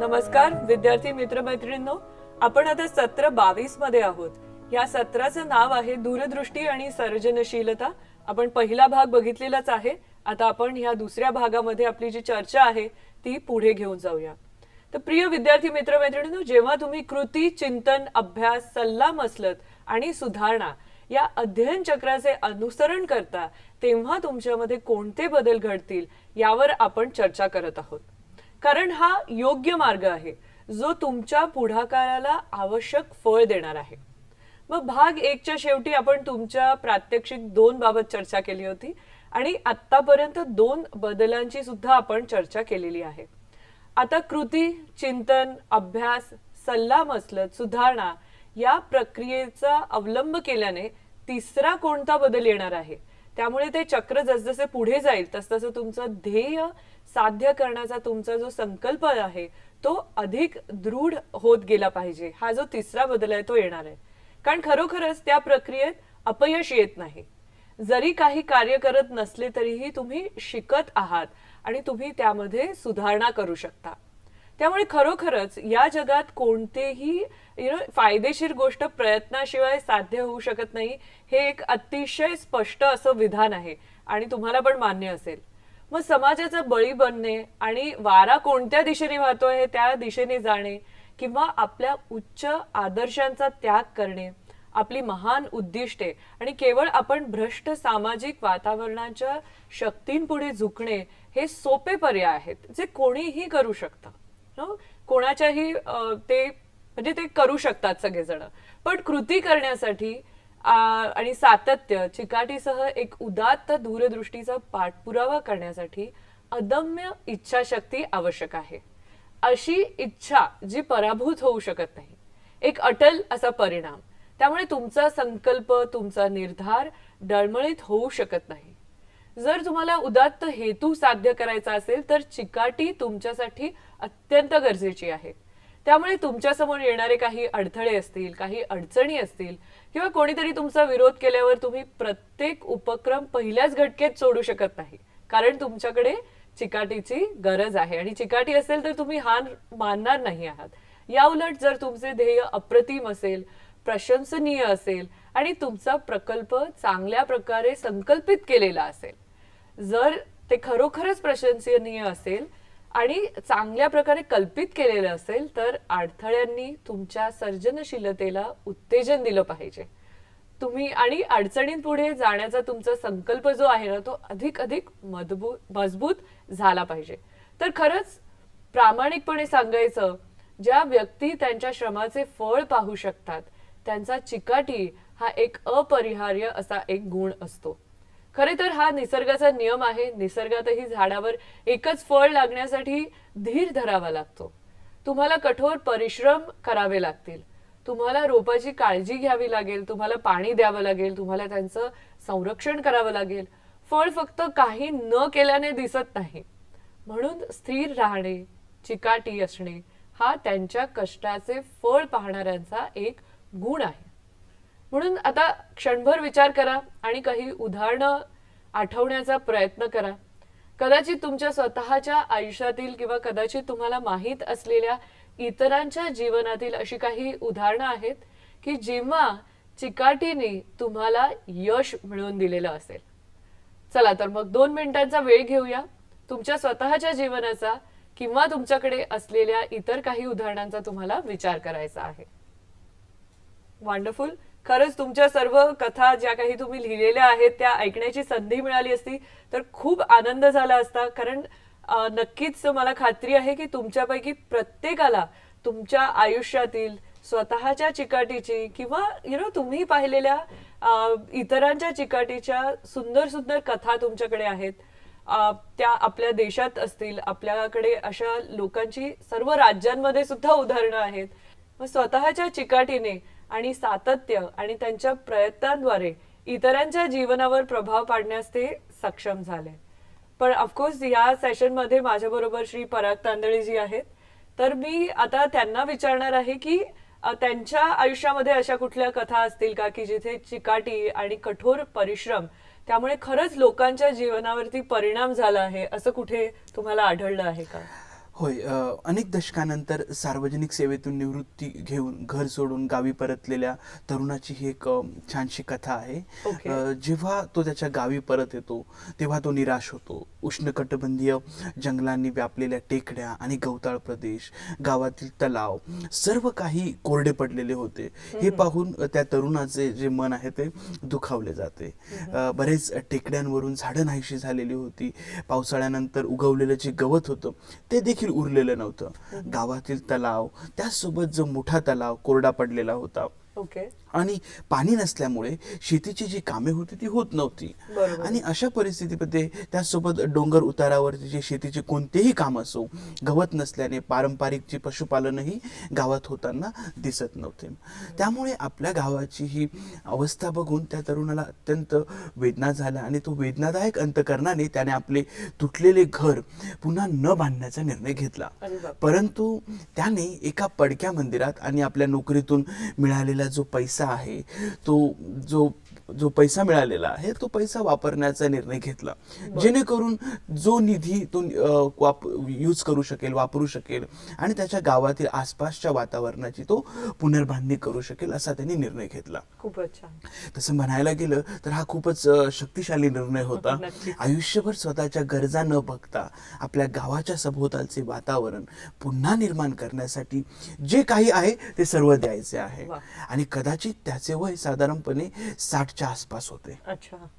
नमस्कार विद्यार्थी मित्रमैत्रिणींनो. आपण आता सत्र बावीसमध्ये आहोत. या सत्राचं नाव आहे दूरदृष्टी आणि सर्जनशीलता. आपण पहिला भाग बघितलेलाच आहे. आता आपण ह्या दुसऱ्या भागामध्ये आपली जी चर्चा आहे ती पुढे घेऊन जाऊया. तर प्रिय विद्यार्थी मित्रमैत्रिणींनो जेव्हा तुम्ही कृती चिंतन अभ्यास सल्ला मसलत आणि सुधारणा या अध्ययन चक्राचे अनुसरण करता तेव्हा तुमच्यामध्ये कोणते बदल घडतील यावर आपण चर्चा करत आहोत. कारण हा योग्य मार्ग आहे. जो तुमच्या पुढाकाराला आवश्यक फळ देणार आहे. मग भाग एकच्या शेवटी आपण तुमच्या प्रात्यक्षिक दोन बाबत चर्चा केली होती आणि आतापर्यंत दोन बदलांची सुद्धा आपण चर्चा केलेली आहे. आता कृती चिंतन अभ्यास सल्ला मसलत सुधारणा या प्रक्रियेचा अवलंब केल्याने तिसरा कोणता बदल येणार आहे? त्यामुळे ते चक्र जसजसे पुढे जाईल तसतसं तुमचं ध्येय साध्य करण्याचा तुमचा जो संकल्प आहे तो अधिक दृढ होत गेला पाहिजे. हा जो तिसरा बदल आहे तो येणार आहे. कारण खरोखरच त्या प्रक्रियेत अपयश येत नाही. जरी काही कार्य करत नसले तरीही तुम्ही शिकत आहात आणि तुम्ही त्यामध्ये सुधारणा करू शकता. त्यामुळे खरोखरच या जगात कोणतेही यु नो फायदेशीर गोष्ट प्रयत्नाशिवाय साध्य होऊ शकत नाही हे एक अतिशय स्पष्ट असं विधान आहे आणि तुम्हाला पण मान्य असेल. मग समाजाचा बळी बनणे आणि वारा कोणत्या दिशेने वाहतोय हे त्या दिशेने जाणे किंवा आपल्या उच्च आदर्शांचा त्याग करणे आपली महान उद्दिष्टे आणि केवळ आपण भ्रष्ट सामाजिक वातावरणाच्या शक्तींपुढे झुकणे हे सोपे पर्याय आहेत जे कोणीही करू शकतं. कोणाच्याही ते म्हणजे ते करू शकतात सगळेजण. पण कृती करण्यासाठी आणि सातत्य चिकाटीसह एक उदात्त दूरदृष्टीचा पाठपुरावा करण्यासाठी अदम्य इच्छाशक्ती आवश्यक आहे. अशी इच्छा जी पराभूत होऊ शकत नाही. एक अटल असा परिणाम. त्यामुळे तुमचा संकल्प तुमचा निर्धार डळमळीत होऊ शकत नाही. जर तुम्हाला उदात्त हेतू साध्य करायचा असेल तर चिकाटी तुमच्यासाठी अत्यंत गरजेची आहे. त्यामुळे तुमच्यासमोर येणारे काही अडथळे असतील काही अडचणी असतील किंवा कोणीतरी तुमचा विरोध केल्यावर तुम्ही प्रत्येक उपक्रम पहिल्याच घटकेत सोडू शकत नाही. कारण तुमच्याकडे चिकाटीची गरज आहे. आणि चिकाटी असेल तर तुम्ही हार मानणार नाही आहात. या उलट जर तुमचे ध्येय अप्रतिम असेल प्रशंसनीय असेल आणि तुमचा प्रकल्प चांगल्या प्रकारे संकल्पित केलेला असेल जर ते खरोखरच प्रशंसनीय असेल आणि चांगल्या प्रकारे कल्पित केलेलं असेल तर अडथळ्यांनी तुमच्या सर्जनशीलतेला उत्तेजन दिलं पाहिजे. तुम्ही आणि अडचणींपुढे जाण्याचा तुमचा संकल्प जो आहे ना तो अधिक अधिक मजबूत मजबूत झाला पाहिजे. तर खरंच प्रामाणिकपणे सांगायचं ज्या व्यक्ती त्यांच्या श्रमाचे फळ पाहू शकतात त्यांचा चिकाटी हा एक अपरिहार्य असा एक गुण असतो. खरे तर हा निसर्गाचा नियम आहे. निसर्गातही झाडावर एकच फळ लागण्यासाठी धीर धरावा लागतो. तुम्हाला कठोर परिश्रम करावे लागतील. तुम्हाला रोपाची काळजी घ्यावी लागेल. तुम्हाला पाणी द्यावं लागेल. तुम्हाला त्यांचं संरक्षण करावं लागेल. फळ फक्त काही न केल्याने दिसत नाही. म्हणून स्थिर राहणे चिकाटी असणे हा त्यांच्या कष्टाचे फळ पाहणाऱ्यांचा एक गुण आहे. म्हणून आता क्षणभर विचार करा आणि काही उदाहरणं आठवण्याचा प्रयत्न करा. कदाचित तुमच्या स्वतःच्या आयुष्यातील किंवा कदाचित तुम्हाला माहीत असलेल्या इतरांच्या जीवनातील अशी काही उदाहरणं आहेत की जेव्हा चिकाटीने तुम्हाला यश मिळवून दिलेलं असेल. चला तर मग दोन मिनिटांचा वेळ घेऊया. तुमच्या स्वतःच्या जीवनाचा किंवा तुमच्याकडे असलेल्या इतर काही उदाहरणांचा तुम्हाला विचार करायचा आहे. वंडरफुल खरंच तुमच्या सर्व कथा ज्या काही तुम्ही लिहिलेल्या आहेत त्या ऐकण्याची संधी मिळाली असती तर खूप आनंद झाला असता. कारण नक्कीच मला खात्री आहे की तुमच्यापैकी प्रत्येकाला तुमच्या आयुष्यातील स्वतःच्या चिकाटीची किंवा यु नो तुम्ही पाहिलेल्या इतरांच्या चिकाटीच्या सुंदर सुंदर कथा तुमच्याकडे आहेत. त्या आपल्या देशात असतील आपल्याकडे अशा लोकांची सर्व राज्यांमध्ये सुद्धा उदाहरणं आहेत. मग स्वतःच्या चिकाटीने आणि सातत्य आणि त्यांच्या प्रयत्नांद्वारे इतरांच्या जीवनावर प्रभाव पाडण्यास ते सक्षम झाले. पण ऑफकोर्स या सेशनमध्ये माझ्याबरोबर श्री पराग तांदळेजी आहेत. तर मी आता त्यांना विचारणार आहे की त्यांच्या आयुष्यामध्ये अशा कुठल्या कथा असतील का की जिथे चिकाटी आणि कठोर परिश्रम त्यामुळे खरंच लोकांच्या जीवनावरती परिणाम झाला आहे असं कुठे तुम्हाला आढळलं आहे का? होय अनेक दशकानंतर सार्वजनिक सेवेतून निवृत्ती घेऊन घर सोडून गावी परतलेल्या तरुणाची ही एक छानशी कथा आहे. अ, जेव्हा तो त्याच्या गावी परत येतो तेव्हा तो निराश होतो. उष्णकटिबंधीय जंगलांनी व्यापलेल्या टेकड्या आणि गवताळ प्रदेश गावातील तलाव सर्व काही कोरडे पडलेले होते. हे पाहून त्या तरुणाचे जे मन आहे ते दुखावले जाते. बरेच टेकड्यांवरून झाडं नाहीशी झालेली होती. पावसाळ्यानंतर उगवलेलं जे गवत होतं ते देखील उरलेलं नव्हतं. गावातील तलाव त्याचसोबत जो मोठा तलाव कोरडा पडलेला होता. ओके आणि पाणी नसल्यामुळे शेतीची जी कामे होती ती होत नव्हती. आणि अशा परिस्थितीमध्ये त्याचसोबत डोंगर उतारावरती जे शेतीचे कोणतेही काम असो गवत नसल्याने पारंपरिक जे पशुपालनही गावात होताना दिसत नव्हते त्यामुळे आपल्या गावाची ही अवस्था बघून त्या तरुणाला अत्यंत वेदना झाला आणि तो वेदनादायक अंतकरणाने त्याने आपले तुटलेले घर पुन्हा न बांधण्याचा निर्णय घेतला. परंतु त्याने एका पडक्या मंदिरात आणि आपल्या नोकरीतून मिळालेला जो पैसा आहे तो जो जो पैसा मिळालेला आहे तो पैसा वापरण्याचा निर्णय घेतला. जेणेकरून जो निधी तो यूज करू शकेल वापरू शकेल आणि त्याच्या गावातील आसपासच्या वातावरणाची तो पुनर्बांधणी करू शकेल असा त्यांनी निर्णय घेतला. खूपच तसं म्हणायला गेलं तर हा खूपच शक्तिशाली निर्णय होता. नक्कीच. आयुष्यभर स्वतःच्या गरजा न बघता आपल्या गावाच्या सभोवतालचे वातावरण पुन्हा निर्माण करण्यासाठी जे काही आहे ते सर्व द्यायचे आहे. आणि कदाचित त्याचे वय साधारणपणे साठच्या आसपास होते. अच्छा.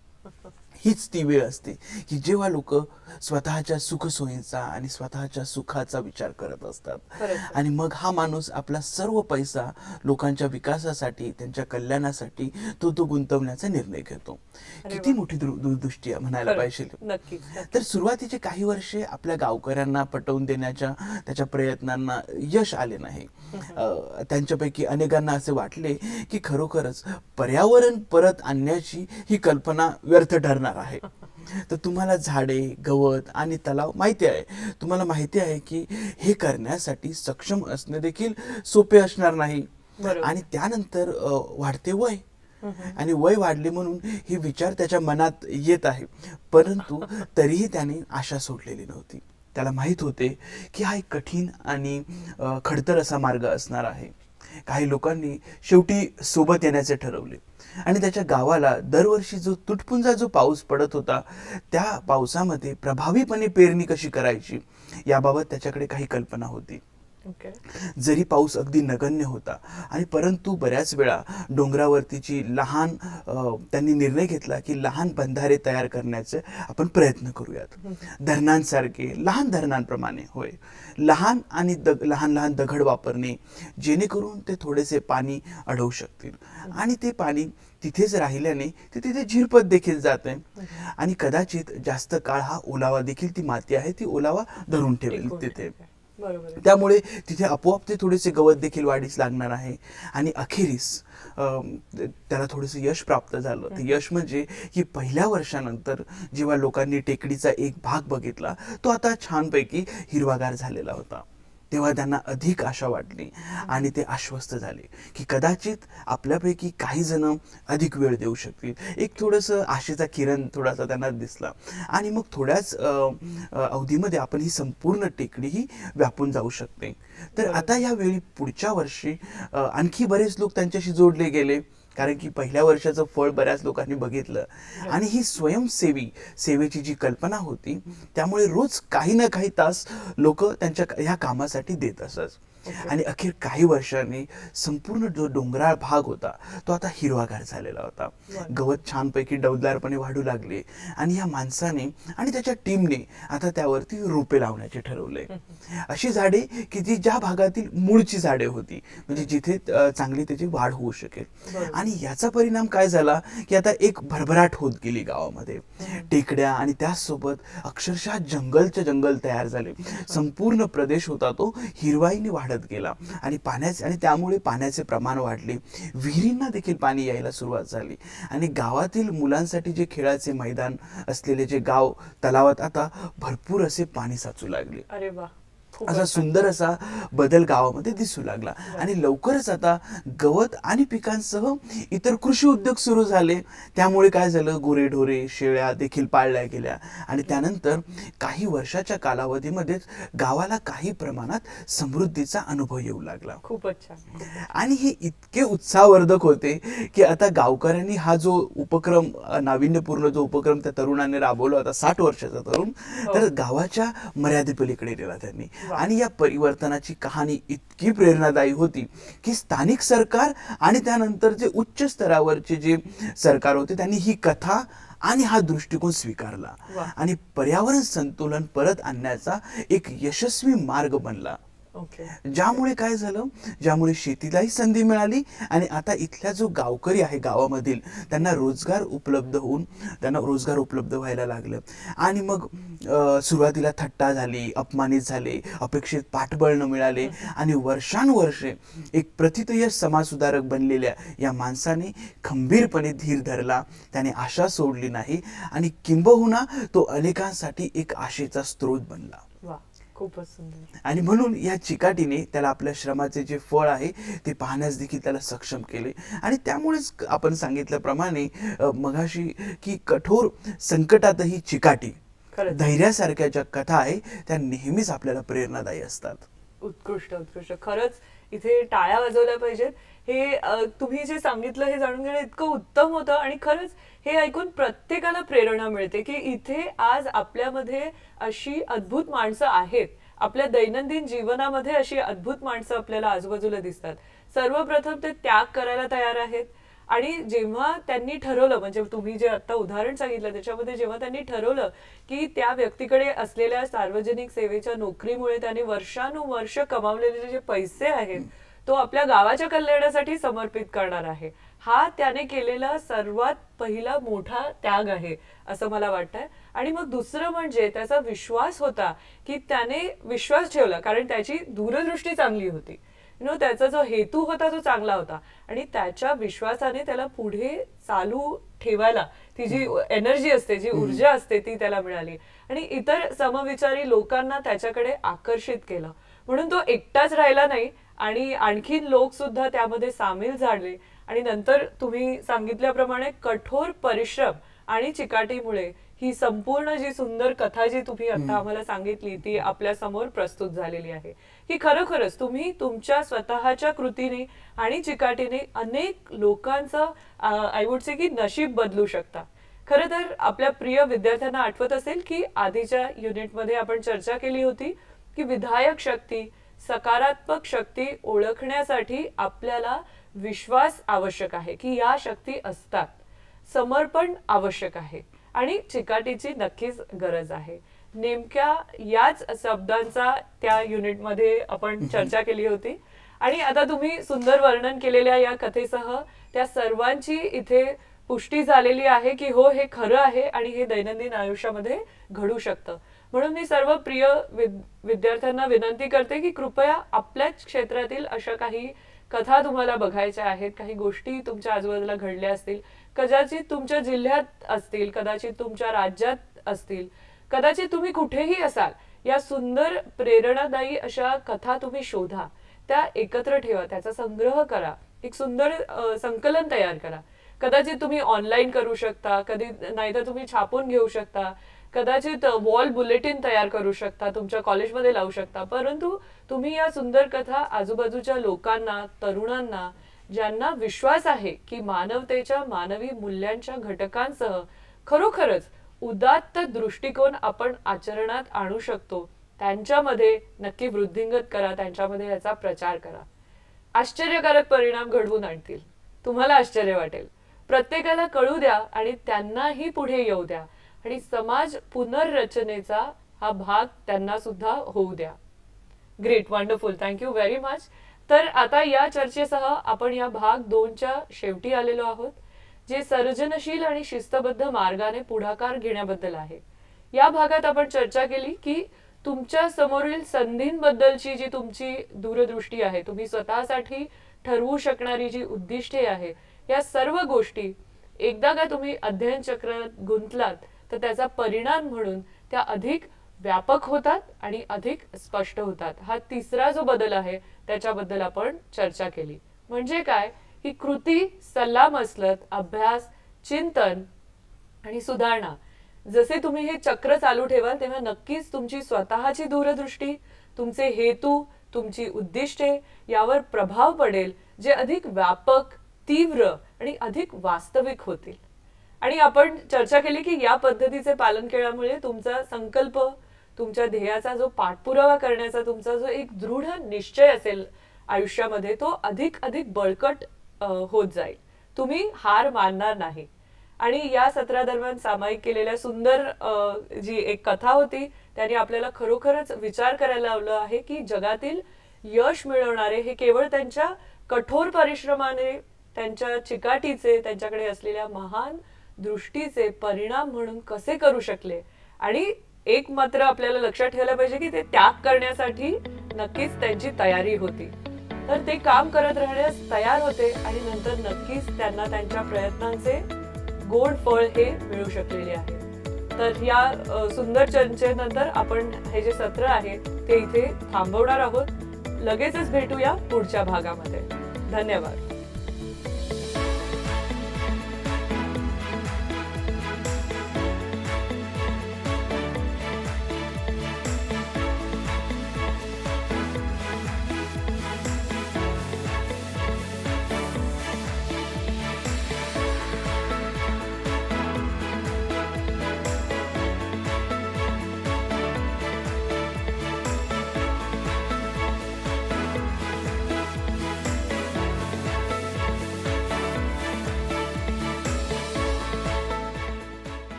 हीच ती वेळ असते की जेव्हा लोक स्वतःच्या सुखसोयीचा आणि स्वतःच्या सुखाचा विचार करत असतात. आणि मग हा माणूस आपला सर्व पैसा लोकांच्या विकासासाठी त्यांच्या कल्याणासाठी तो तो गुंतवण्याचा निर्णय घेतो किती. मोठी दूर- दूरदृष्टी म्हणायला. पाहिजे. तर सुरुवातीचे काही वर्षे आपल्या गावकऱ्यांना पटवून देण्याच्या त्याच्या प्रयत्नांना यश आले नाही त्यांच्यापैकी अनेकांना असे वाटले की खरोखरच पर्यावरण परत आणण्याची ही कल्पना व्यर्थ ठरणार आहे. तर तुम्हाला झाडे गवत आणि तलाव माहिती आहे. तुम्हाला माहिती आहे की हे करण्यासाठी सक्षम असणे देखील सोपे असणार नाही. आणि त्यानंतर वाढते वय. आणि वय वाढले म्हणून हे विचार त्याच्या मनात येत आहे. परंतु तरीही त्याने आशा सोडलेली नव्हती. त्याला माहीत होते की हा एक कठीण आणि खडतर असा मार्ग असणार आहे. काही लोकांनी शेवटी सोबत येण्याचे ठरवले. आणि त्याच्या गावाला दरवर्षी जो तुटपुंजा जो पाऊस पडत होता त्या पावसामध्ये प्रभावीपणे पेरणी कशी करायची याबाबत त्याच्याकडे काही कल्पना होती. जरी पाऊस अगदी नगण्य होता आणि परंतु बऱ्याच वेळा डोंगरावरतीची लहान त्यांनी निर्णय घेतला की लहान बंधारे तयार करण्याचे आपण प्रयत्न करूयात. धरणांसारखे लहान धरणांप्रमाणे होय. लहान आणि दग लहान लहान दगड वापरणे जेणेकरून ते थोडेसे पाणी अडवू शकतील. आणि ते पाणी तिथेच राहिल्याने ते तिथे झिरपत देखील जाते आणि कदाचित जास्त काळ हा ओलावा देखील ती माती आहे ती ओलावा धरून ठेवेल तिथे. त्यामुळे तिथे आपोआप ते थोडेसे गवत देखील वाढीस लागणार आहे. आणि अखेरीस त्याला थोडंसं यश प्राप्त झालं. ते यश म्हणजे की पहिल्या वर्षानंतर जेव्हा लोकांनी टेकडीचा एक भाग बघितला तो आता छानपैकी हिरवागार झालेला होता. तेव्हा त्यांना अधिक आशा वाटली आणि ते आश्वस्त झाले की कदाचित आपल्यापैकी काही जण अधिक वेळ देऊ शकतील. एक थोडंसं आशेचा किरण थोडासा त्यांना दिसला आणि मग थोड्याच अवधीमध्ये आपण ही संपूर्ण टेकडी ही व्यापून जाऊ शकते. तर आता या वेळी पुढच्या वर्षी आणखी बरेच लोक त्यांच्याशी जोडले गेले. कारण की पहिल्या वर्षाचं फळ बऱ्याच लोकांनी बघितलं. आणि ही स्वयंसेवी सेवेची जी कल्पना होती त्यामुळे रोज काही ना काही तास लोक त्यांच्या ह्या कामासाठी देत असत. आणि अखेर काही वर्षांनी संपूर्ण जो डोंगराळ भाग होता तो आता हिरवागार झालेला होता. गवत छानपैकी डौलदारपणे वाढू लागले आणि या माणसाने आणि त्याच्या टीमने आता त्यावरती रोपे लावण्याचे ठरवले. अशी झाडे की जी ज्या भागातील मूळची झाडे होती म्हणजे जिथे चांगली त्याची वाढ होऊ शकेल. आणि याचा परिणाम काय झाला की आता एक भरभराट होत गेली गावामध्ये. टेकड्या आणि त्याचसोबत अक्षरशः जंगलचे जंगल तयार झाले. संपूर्ण प्रदेश होता तो हिरवाईने वाढत गेला. आणि पाण्याचे आणि त्यामुळे पाण्याचे प्रमाण वाढले. विहिरींना देखील पाणी यायला सुरुवात झाली. आणि गावातील मुलांसाठी जे खेळाचे मैदान असलेले जे गाव तलावात आता भरपूर असे पाणी साचू लागले. अरे वा. असा. सुंदर असा बदल गावामध्ये दिसू लागला. आणि लवकरच आता गवत आणि पिकांसह इतर कृषी उद्योग सुरू झाले. त्यामुळे काय झालं? गुरेढोरे शेळ्या देखील पाळल्या गेल्या. आणि त्यानंतर काही वर्षाच्या कालावधीमध्येच गावाला काही प्रमाणात समृद्धीचा अनुभव येऊ लागला. खूपच छान. आणि हे इतके उत्साहवर्धक होते की आता गावकऱ्यांनी हा जो उपक्रम नाविन्यपूर्ण जो उपक्रम त्या तरुणाने राबवला होता साठ वर्षाचा तरुण हो. तर गावाच्या मर्यादेपलीकडे नेला त्यांनी. आणि या परिवर्तनाची कहाणी इतकी प्रेरणादायी होती की स्थानिक सरकार आणि त्यानंतर जे उच्च स्तरावरचे जे सरकार होते त्यांनी ही कथा आणि हा दृष्टिकोन स्वीकारला. आणि पर्यावरण संतुलन परत आणण्याचा एक यशस्वी मार्ग बनला. ज्यामुळे काय झालं? ज्यामुळे शेतीलाही संधी मिळाली आणि आता इथल्या जो गावकरी आहे गावामधील त्यांना रोजगार उपलब्ध होऊन त्यांना रोजगार उपलब्ध व्हायला लागलं. आणि मग सुरुवातीला थट्टा झाली अपमानित झाले अपेक्षित पाठबळ न मिळाले आणि वर्षानुवर्षे एक प्रतितयश समाजसुधारक बनलेल्या या माणसाने खंबीरपणे धीर धरला. त्याने आशा सोडली नाही आणि किंबहुना तो अनेकांसाठी एक आशेचा स्रोत बनला. खूपच सुंदर. आणि म्हणून या चिकाटीने त्याला आपल्या श्रमाचे जे फळ आहे ते पाहण्यास देखील त्याला सक्षम केले. आणि त्यामुळेच आपण सांगितल्याप्रमाणे अ, मगाशी की कठोर संकटातही चिकाटी धैर्यासारख्या ज्या कथा आहे त्या नेहमीच आपल्याला प्रेरणादायी असतात. उत्कृष्ट उत्कृष्ट. खरंच इथे टाळ्या वाजवल्या पाहिजेत. हे तुम्ही जे सांगितलं हे जाणून घेणं इतकं उत्तम होतं आणि खरंच हे ऐकून प्रत्येकाला प्रेरणा मिळते की इथे आज आपल्यामध्ये अशी अद्भुत माणसं आहेत. आपल्या दैनंदिन जीवनामध्ये अशी अद्भुत माणसं आपल्याला आजूबाजूला दिसतात. सर्वप्रथम ते त्याग करायला तयार आहेत. आणि जेव्हा त्यांनी ठरवलं म्हणजे तुम्ही जे आता उदाहरण सांगितलं त्याच्यामध्ये जेव्हा त्यांनी ठरवलं की त्या व्यक्तीकडे असलेल्या सार्वजनिक सेवेच्या नोकरीमुळे त्याने वर्षानुवर्ष कमावलेले जे पैसे आहेत तो आपल्या गावाच्या कल्याणासाठी समर्पित करणार आहे. हा त्याने केलेला सर्वात पहिला मोठा त्याग आहे असं मला वाटतंय. आणि मग दुसरं म्हणजे त्याचा विश्वास होता की त्याने विश्वास ठेवला कारण त्याची दूरदृष्टी चांगली होती. यु नो त्याचा जो हेतू होता तो चांगला होता. आणि त्याच्या विश्वासाने त्याला पुढे चालू ठेवायला ती जी एनर्जी असते जी ऊर्जा असते ती त्याला मिळाली. आणि इतर समविचारी लोकांना त्याच्याकडे आकर्षित केलं. म्हणून तो एकटाच राहिला नाही आणि आणखीन लोक सुद्धा त्यामध्ये सामील झाले. आणि नंतर तुम्ही सांगितल्याप्रमाणे कठोर परिश्रम आणि चिकाटीमुळे ही संपूर्ण जी सुंदर कथा जी तुम्ही आता आम्हाला सांगितली ती आपल्यासमोर प्रस्तुत झालेली आहे. की खरोखरच तुम्ही तुमच्या स्वतःच्या कृतीने आणि चिकाटीने अनेक लोकांचं आय वुड से की नशीब बदलू शकता. खरं तर आपल्या प्रिय विद्यार्थ्यांना आठवत असेल की आधीच्या युनिटमध्ये आपण चर्चा केली होती की विधायक शक्ती सकारात्मक शक्ती ओळखण्यासाठी आपल्याला विश्वास आवश्यक आहे की या शक्ती असतात. समर्पण आवश्यक आहे. आणि चिकाटीची नक्कीच गरज आहे. नेमक्या याच शब्दांचा त्या युनिटमध्ये आपण चर्चा केली होती. आणि आता तुम्ही सुंदर वर्णन केलेल्या या कथेसह त्या सर्वांची इथे पुष्टी झालेली आहे की हो हे खरं आहे आणि हे दैनंदिन आयुष्यामध्ये घडू शकतं. म्हणून मी सर्व प्रिय विद- विद्यार्थ्यांना विनंती करते की कृपया आपल्याच क्षेत्रातील अशा काही कथा तुम्हाला बघायच्या आहेत काही गोष्टी तुमच्या आजूबाजूला घडल्या असतील कदाचित तुमच्या जिल्ह्यात असतील कदाचित तुमच्या राज्यात असतील कदाचित तुम्ही कुठेही असाल या सुंदर प्रेरणादायी अशा कथा तुम्ही शोधा. त्या एकत्र ठेवा त्याचा संग्रह करा एक सुंदर संकलन तयार करा. कदाचित तुम्ही ऑनलाईन करू शकता कधी नाहीतर तुम्ही छापून घेऊ शकता कदाचित वॉल बुलेटिन तयार करू शकता तुमच्या कॉलेजमध्ये लावू शकता. परंतु तुम्ही या सुंदर कथा आजूबाजूच्या लोकांना तरुणांना ज्यांना विश्वास आहे की मानवतेच्या मानवी मूल्यांच्या घटकांसह खरोखरच उदात्त दृष्टिकोन आपण आचरणात आणू शकतो त्यांच्यामध्ये नक्की वृद्धिंगत करा त्यांच्यामध्ये याचा प्रचार करा. आश्चर्यकारक परिणाम घडवून आणतील. तुम्हाला आश्चर्य वाटेल. प्रत्येकाला कळू द्या आणि त्यांनाही पुढे येऊ द्या. आणि समाज पुनर्रचनेचा हा भाग त्यांना सुद्धा होऊ द्या. Great wonderful thank you very much तर आता या चर्चेसह आपण या भाग दोनच्या शेवटी आलेलो आहोत जे सर्जनशील आणि शिस्तबद्ध मार्गाने पुढाकार घेण्याबद्दल आहे. या भागात आपण चर्चा केली की तुमच्या समोरील संधींबद्दलची जी तुमची दूरदृष्टी आहे तुम्ही स्वतःसाठी ठरवू शकणारी जी उद्दिष्टे आहे या सर्व गोष्टी एकदा का तुम्ही अध्ययन चक्रात गुंतलात तर त्याचा परिणाम म्हणून त्या अधिक व्यापक होतात आणि अधिक स्पष्ट होतात. हा तिसरा जो बदल आहे त्याच्याबद्दल आपण चर्चा केली. म्हणजे काय? ही कृती सल्ला मसलत अभ्यास चिंतन आणि सुधारणा. जसे तुम्ही हे चक्र चालू ठेवाल तेव्हा नक्कीच तुमची स्वतःची दूरदृष्टी तुमचे हेतू तुमची उद्दिष्टे यावर प्रभाव पडेल जे अधिक व्यापक तीव्र आणि अधिक वास्तविक होतील. आणि आपण चर्चा केली की या पद्धतीचे पालन केल्यामुळे तुमचा संकल्प तुमच्या ध्येयाचा जो पाठपुरावा करण्याचा तुमचा जो एक दृढ निश्चय असेल आयुष्यामध्ये तो अधिक अधिक बळकट होत जाईल. तुम्ही हार मानणार नाही. आणि या सत्रादरम्यान सामायिक केलेल्या सुंदर जी एक कथा होती त्याने आपल्याला खरोखरच विचार करायला लावलं आहे की जगातील यश मिळवणारे हे केवळ त्यांच्या कठोर परिश्रमाने त्यांच्या चिकाटीचे त्यांच्याकडे असलेल्या महान दृष्टीचे परिणाम म्हणून कसे करू शकले? आणि एक मात्र आपल्याला लक्षात ठेवायला पाहिजे की ते त्याग करण्यासाठी नक्कीच त्यांची तयारी होती. तर ते काम करत राहण्यास तयार होते आणि नंतर नक्कीच त्यांना त्यांच्या प्रयत्नांचे गोड फळ हे मिळू शकलेले आहे. तर या सुंदर चर्चेनंतर आपण हे जे सत्र आहे ते इथे थांबवणार आहोत. लगेचच भेटूया पुढच्या भागामध्ये. धन्यवाद.